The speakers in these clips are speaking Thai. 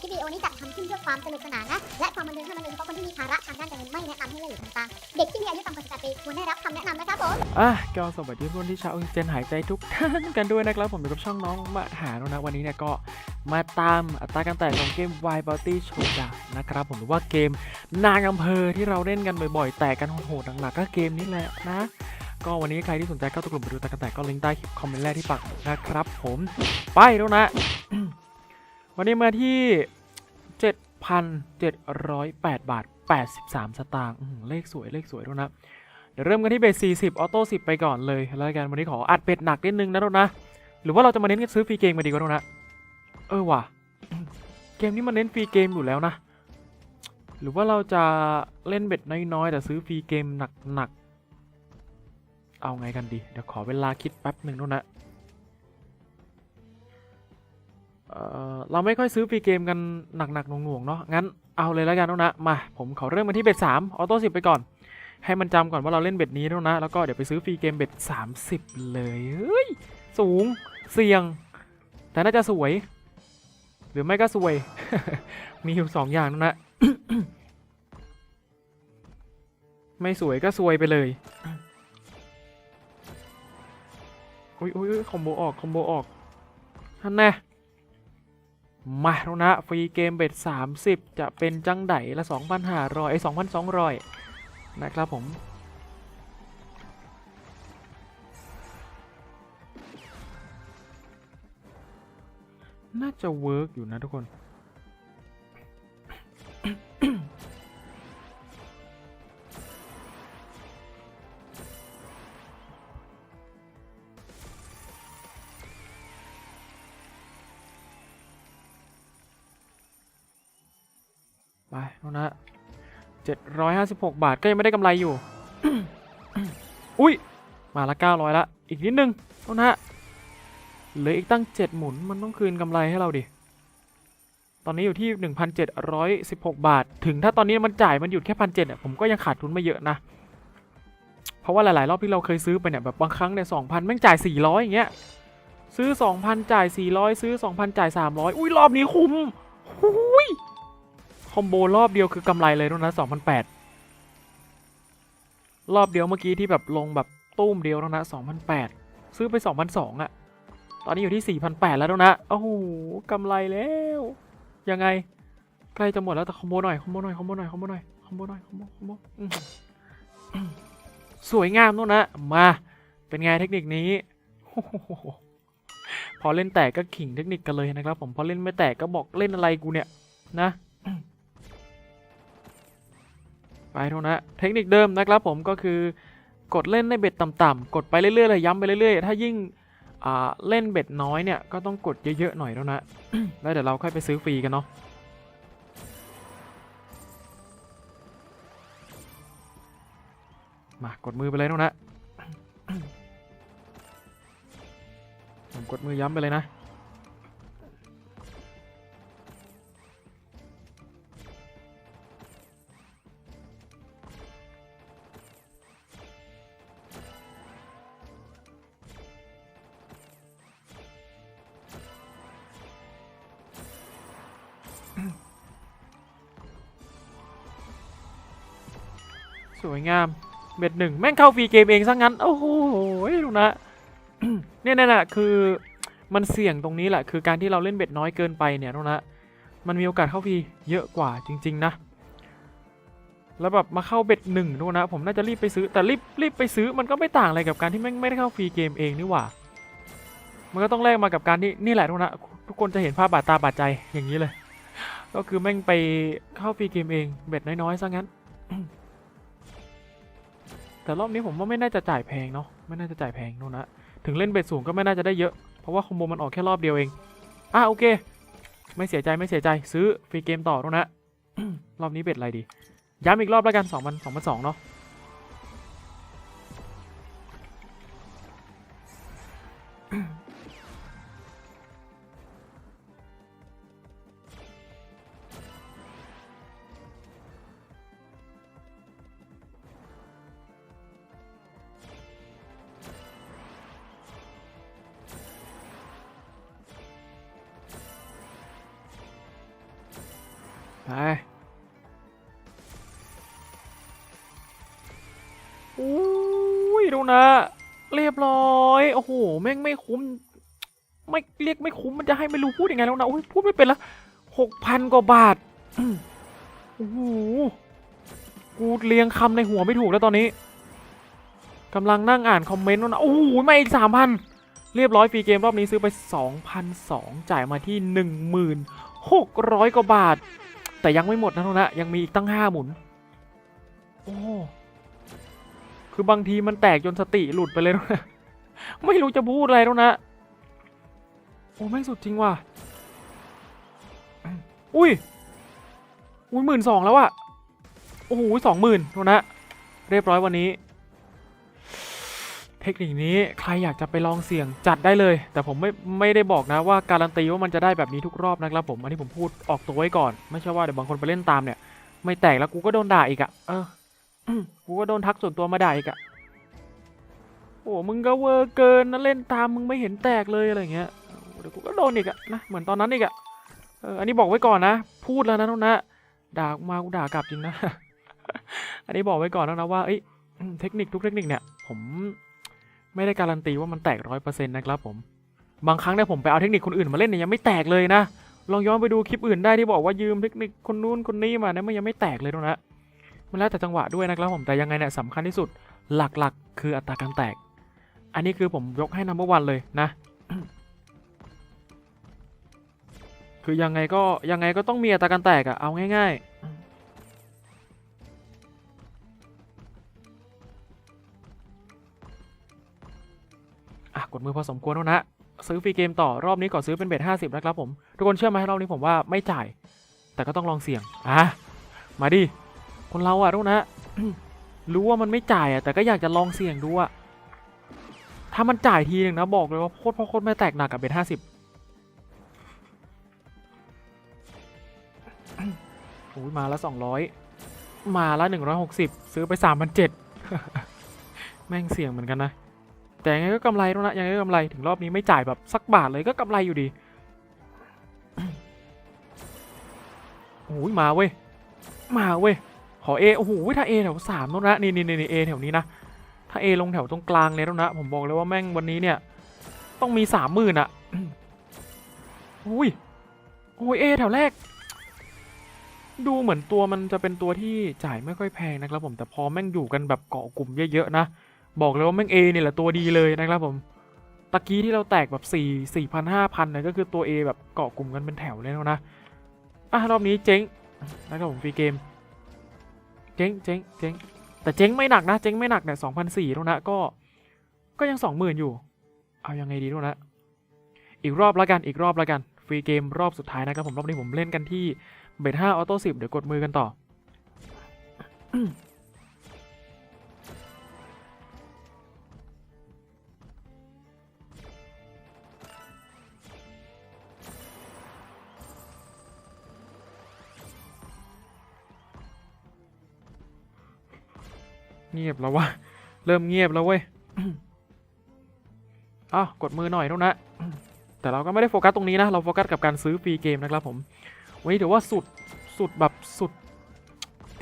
คลิปวิดีโอนี้จัดทำขึ้นเพื่อความสนุกสนานนะ และความบันเทิงเท่านั้นโดยเฉพาะคนที่มีภาระทางด้านการเงินไม่แนะนำให้เล่นหรือทำตามเด็กที่มีอายุต่ำกว่า18ปีควรได้รับคำแนะนำนะครับผมอะก็สวัสดีเพื่อนที่ชาวออกซิเจนหายใจทุกท่านกันด้วยนะครับผมอยู่กับช่องน้องมาหาโนนะวันนี้เนี่ยก็มาตามอัตราการแตกของเกม Wild Bounty Showdown นะครับผมหรือว่าเกมนางอำเภอที่เราเล่นกันบ่อยๆ แตกกันโหดๆหนักๆก็เกมนี้แหละนะก็วันนี้ใครที่สนใจเข้าตกลุ่มไปดูตากันแตกก็ลิงก์ใต้คลิปคอมเมนต์แรกที่ปักนะครับผมไปแล้วนะ วันนี้มาที่ 7,708 บาท 83 สตางค์เลขสวยเลขสวยด้วยนะ เดี๋ยวเริ่มกันที่เบส40 ออโต้10 ไปก่อนเลยแล้วกันวันนี้ขออัดเป็ดหนักนิดนึงนะทุกนะ หรือว่าเราจะมาเน้นกันซื้อฟรีเกมมาดีกว่าทุกนะ เออว่ะ เกมนี้มันเน้นฟรีเกมอยู่แล้วนะ หรือว่าเราจะเล่นเบ็ดน้อยๆ แต่ซื้อฟรีเกมหนักๆเอาไงกันดี เดี๋ยวขอเวลาคิดแป๊บหนึ่งทุกนะ เราไม่ค่อยซื้อฟรีเกมกันหนักๆหน่วงๆเนาะงั้นเอาเลยแล้วกันนะมาผมขอเริ่มกันที่เบ็ด3ออโต้10ไปก่อน ให้มันจำก่อนว่าเราเล่นเบ็ดนี้แล้วนะ แล้วก็เดี๋ยวไปซื้อฟรีเกมเบ็ด30เลยเฮ้ยสูงเสี่ยง แต่น่าจะสวย หรือไม่ก็สวย มีอยู่สองอย่างนะ ไม่สวยก็สวยไปเลยอุ้ยอุ้ยอุ๊ยคอมโบออกคอมโบออกท่านแน่ มาแล้วนะฟรีเกมเบ็ด30 จะเป็นจังไดละ 2,500ไอ้2,200 นะครับผม น่าจะเวิร์กอยู่นะทุกคน ไปแล้วนะ756บหกบาทก็ยังไม่ได้กำไรอยู่ อุ้ย มาละ900ละ อีกนิดนึงเท่านะเหลืออีกตั้ง7หมุนมันต้องคืนกำไรให้เราดิ ตอนนี้อยู่ที่1,716บหกบาท ถึงถ้าตอนนี้มันจ่ายมันหยุดแค่พันเจ็ดผมก็ยังขาดทุนไม่เยอะนะ เพราะว่าหลาย ๆ รอบที่เราเคยซื้อไปเนี่ยแบบบางครั้งเนี่ย2,000แม่งจ่าย400อย่างเงี้ยซื้อ 2,000 จ่าย 400 ซื้อ 2,000 จ่าย 300 อุ้ย รอบนี้คุ้มหุย คอมโบรอบเดียวคือกำไรเลยด้วยนะ2,008รอบเดียวเมื่อกี้ที่แบบลงแบบตุ้มเดียวแล้วนะ2,008ซื้อไป2,002องอะตอนนี้อยู่ที่4,008แปดแล้วนะโอ้โหกำไรแล้ว ยังไงใกล้จะหมดแล้วแต่คอมโบหน่อยคอมโบหน่อยคอมโบหน่อยคอมโบหน่อยคอมโบหน่อยคอมโบคอมโบสวยงามนู่นนะมาเป็นไงเทคนิคนี้พอเล่นแตกก็ขิงเทคนิคกันเลยนะครับผมพอเล่นไม่แตกก็บอกเล่นอะไรกูเนี่ยนะ ไปโทษนะเทคนิคเดิมนะครับผมก็คือกดเล่นในเบ็ดต่ำๆกดไปเรื่อยๆเลยย้ำไปเรื่อยๆ ถ้ายิ่งเล่นเบ็ดน้อยเนี่ยก็ต้องกดเยอะๆหน่อยแล้วนะ แล้วเดี๋ยวเราค่อยไปซื้อฟรีกันเนาะมากดมือไปเลยโทษนะผมกดมือย้ำไปเลยนะ สวยงามเบ็ดหนึ่งแม่งเข้าฟรีเกมเองซะงั้น โอ้โหลุงนะเนี่ยนั่นแหะคือมันเสี่ยงตรงนี้แหละ คือการที่เราเล่นเบ็ดน้อยเกินไปเนี่ยลุงนะมันมีโอกาสเข้าฟรีเยอะกว่าจริง ๆ นะ แล้วแบบมาเข้าเบ็ดหนึ่งลุงนะ ผมน่าจะรีบไปซื้อแต่รีบรีบไปซื้อมันก็ไม่ต่างอะไรกับการที่แม่งไม่ได้เข้าฟรีเกมเองนี่หว่า มันก็ต้องแลกมากับการที่นี่แหละทุกนะทุกคนจะเห็นภาพบาดตาบาดใจอย่างนี้เลย ก็คือแม่งไปเข้าฟรีเกมเองเบ็ดน้อยๆซะงั้น แต่รอบนี้ผมว่าไม่น่าจะจ่ายแพงเนาะไม่น่าจะจ่ายแพงนู่นนะถึงเล่นเบ็ดสูงก็ไม่น่าจะได้เยอะ เพราะว่าคอมโบมันออกแค่รอบเดียวเองอะโอเค ไม่เสียใจไม่เสียใจซื้อฟรีเกมต่อนู่นนะรอบนี้เบ็ดอะไรดีย้ำอีกรอบแล้วกัน2 0 0 0 2 0 0เนาะ ไปอุ้ยดูนะ เรียบร้อย โอ้โห แม่งไม่คุ้ม ไม่เรียกไม่คุ้มมันจะให้ไม่รู้พูดยังไงแล้วนะโอ้ยพูดไม่เป็นละหกพันกว่าบาทโอ้โหกูเรียงคำในหัวไม่ถูกแล้วตอนนี้กำลังนั่งอ่านคอมเมนต์แล้วนะโอ้โหมาอีกสามพันเรียบร้อยฟรีเกมรอบนี้ซื้อไป 2,002จ่ายมาที่ 1,600 กว่าบาท แต่ยังไม่หมดนะทุกนะยังมีอีกตั้ง5หมุน โอ้คือบางทีมันแตกจนสติหลุดไปเลยนะไม่รู้จะพูดอะไรแล้วนะ โอ้แม่งสุดจริงว่ะ อุ้ย อุ้ยหมื่นสองแล้วอะโอ้โหสองหมื่นทุกนะ เรียบร้อยวันนี้เท คนิคนี้ใครอยากจะไปลองเสี่ยงจัดได้เลย แต่ผมไม่ไม่ได้บอกนะว่าการันตีว่ามันจะได้แบบนี้ทุกรอบนะครับผมอันนี้ผมพูดออกตัวไว้ก่อน ไม่ใช่ว่าเดี๋ยวบางคนไปเล่นตามเนี่ย ไม่แตกแล้วกูก็โดนด่าอีกอะเออกูก็โดนทักส่วนตัวมาด่าอีกอะโอ้มึงก็เวอร์เกินนะเล่นตามมึงไม่เห็นแตกเลยอะไรเงี้ยเดี๋ยวกูก็โดนอีกอะนะเหมือนตอนนั้นอีกอะเอออันนี้บอกไว้ก่อนนะ พูดแล้วนะนุนนะด่ามากูด่ากลับจริงนะ อันนี้บอกไว้ก่อนแล้วนะว่าเอ้ยเทคนิคทุกเทคนิคเนี่ย ผม ไม่ได้การันตีว่ามันแตกร้อยเปอร์เซ็นต์นะครับผมบางครั้งเนี่ยผมไปเอาเทคนิคคนอื่นมาเล่นเนี่ยยังไม่แตกเลยนะ ลองย้อนไปดูคลิปอื่นได้ที่บอกว่ายืมเทคนิคคนนู้นคนนี้มาเนี่ยมันยังไม่แตกเลยนะมันแล้วแต่จังหวะด้วยนะครับผมแต่ยังไงเนี่ยสำคัญที่สุดหลักๆ คืออัตราการแตก อันนี้คือผมยกให้นัมเบอร์วันเลยนะ คือยังไงก็ยังไงก็ต้องมีอัตราการแตกอะเอาง่าย ๆ กดมือพอสมควรแล้วนะ ซื้อฟรีเกมต่อรอบนี้ก่อนซื้อเป็นเบ็ดห้าสิบนะครับผม ทุกคนเชื่อไหมรอบนี้ผมว่าไม่จ่าย แต่ก็ต้องลองเสี่ยงอะมาดิคนเราอะทุกนะ รู้ว่ามันไม่จ่ายอะแต่ก็อยากจะลองเสี่ยงดูอะถ้ามันจ่ายทีหนึ่งนะบอกเลยว่าโคตรพ่อโคตรไม่แตกหนักกับเบ็ดห้าสิบโอ้ยมาละสองร้อยมาละหนึ่งร้อยหกสิบซื้อไปสามพันเจ็ดแม่งเสี่ยงเหมือนกันนะ แต่ยังไงก็กำไรแล้วนะยังไงก็กำไรถึงรอบนี้ไม่จ่ายแบบสักบาทเลยก็กำไรอยู่ดีโอ้ยมาเว้ยมาเว้ยขอเอโอ้โหถ้าเอแถวสามแล้วนะนี่นี่นี่เอแถวนี้นะถ้าเอลงแถวตรงกลางเลยแล้วนะผมบอกเลยว่าแม่งวันนี้เนี่ย ต้องมีสามหมื่นอะอุ้ยโอ้ยเอแถวแรก ดูเหมือนตัวมันจะเป็นตัวที่จ่ายไม่ค่อยแพงนะครับผมแต่พอแม่งอยู่กันแบบเกาะกลุ่มเยอะๆนะ บอกเลยว่าแม่งเอเนี่ยแหละตัวดีเลยนะครับผมตะกี้ที่เราแตกแบบสี่สี่พันห้าพันเนี่ยก็คือตัว A แบบเกาะกลุ่มกันเป็นแถวเลยแล้วนะอะรอบนี้เจ๊งนะครับผมฟรีเกม เจ๊งเจ๊งเจ๊งแต่เจ๊งไม่หนักนะ เจ๊งไม่หนักเนี่ยสองพันสี่แล้วนะก็ ก็ยังสองหมื่นอยู่ เอายังไงดีแล้วนะ อีกรอบละกันอีกรอบละกันฟรีเกมรอบสุดท้ายนะครับผมรอบนี้ผมเล่นกันที่เบทห้าออโต้สิบเดี๋ยวกดมือกันต่อ เงียบแล้ววะ เริ่มเงียบแล้วเว้ยอ้าวกดมือหน่อยนุกนะแต่เราก็ไม่ได้โฟกัสตรงนี้นะ เราโฟกัสกับการซื้อฟรีเกมนะครับผมวันนี้ถือว่าสุด สุดแบบสุด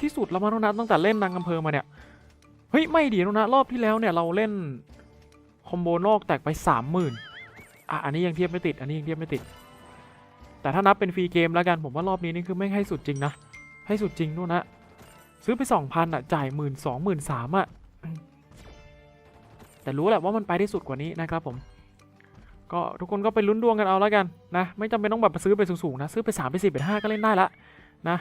ที่สุดแล้วมั้งนุกนะตั้งแต่เล่นนางอำเภอมาเนี่ย เฮ้ย ไม่ดีนุกนะรอบที่แล้วเนี่ยเราเล่นคอมโบนอกแตกไปสามหมื่นอะอันนี้ยังเทียบไม่ติด อันนี้ยังเทียบไม่ติด แต่ถ้านับเป็นฟรีเกมแล้วกันผมว่ารอบนี้นี่คือไม่ให้สุดจริงนะ ให้สุดจริงนุกนะ ซื้อไปสองพันอะ จ่ายหมื่นสองหมื่นสามอะ แต่รู้แหละว่ามันไปได้สุดกว่านี้นะครับผม ก็ทุกคนก็ไปลุ้นดวงกันเอาแล้วกันนะ ไม่จำเป็นต้องแบบซื้อไปสูงๆนะ ซื้อไป3ไป10ไป5ก็เล่นได้ละนะ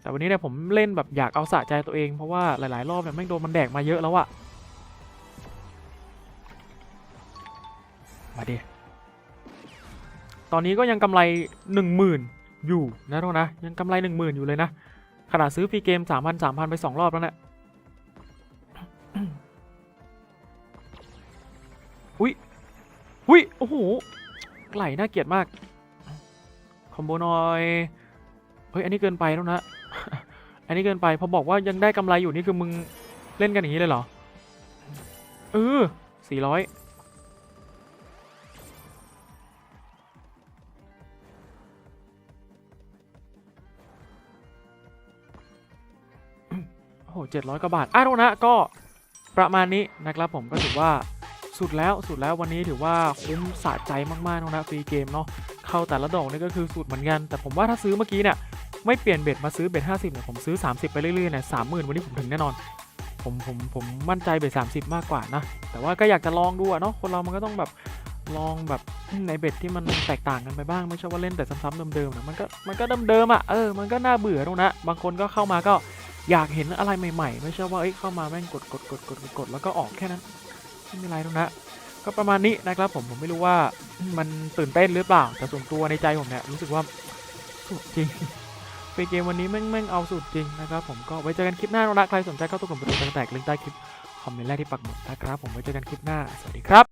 แต่วันนี้เนี่ยผมเล่นแบบอยากเอาสะใจตัวเองเพราะว่าหลายๆรอบเนี่ยแม่งโดนมันแดกมาเยอะแล้วอะมาดิตอนนี้ก็ยังกำไร 10,000 อยู่นะทุกคนนะยังกำไร 10,000 อยู่เลยนะ ขนาดซื้อฟรีเกม3,000 3,000ไป2รอบแล้วเนะี่ยอุ้ยอุ้ยโอ้โหไหลน่าเกลียดมาก คอมโบนอย เฮ้ย อันนี้เกินไปแล้วนะ อันนี้เกินไป พอบอกว่ายังได้กำไรอยู่นี่คือมึงเล่นกันอย่างนี้เลยเหรอ เออสี่ร้อย เจ็ดร้อยกว่าบาทอะโทษนะก็ประมาณนี้นะครับผมก็ถือว่าสุดแล้วสุดแล้ววันนี้ถือว่าคุ้มสะใจมากๆนะฟรีเกมเนาะเข้าแต่ละดอกนี่ก็คือสุดเหมือนกัน แต่ผมว่าถ้าซื้อเมื่อกี้เนี่ยไม่เปลี่ยนเบ็ดมาซื้อเบ็ดห้าสิบเนี่ยผมซื้อ 30 ไปเรื่อยๆเนี่ยสามหมื่นวันนี้ผมถึงแน่นอน ผมผมผมมั่นใจเบ็ดสามากกว่านะ แต่ว่าก็อยากจะลองดูอะเนาะคนเรามันก็ต้องแบบลองแบบในเบ็ดที่มันแตกต่างกันไปบ้างไม่ใช่ว่าเล่นแต่ซ้ำๆเดิมๆนะมันก็มันก็เดิมๆอะเออมันก็น่าเบื่อตรงนะบางคนก็เข้ามาก็ อยากเห็นอะไรใหม่ๆ ไม่ใช่ว่าเอ้ยเข้ามาแม่งกดกดกดกดกดแล้วก็ออกแค่นั้นไม่มีอะไรตรงนะก็ประมาณนี้นะครับผมผมไม่รู้ว่ามันตื่นเต้นหรือเปล่าแต่ส่วนตัวในใจผมเนี่ยรู้สึกว่าสุดจริงเฟรเกมวันนี้แม่งแม่งเอาสุดจริงนะครับผมก็ไว้เจอกันคลิปหน้านะใครสนใจเข้าตัวกลุ่มประตูแตกลิงก์ใต้คลิปคอมเมนต์แรกที่ปักหมุดนะครับผมไว้เจอกันคลิปหน้าสวัสดีครับ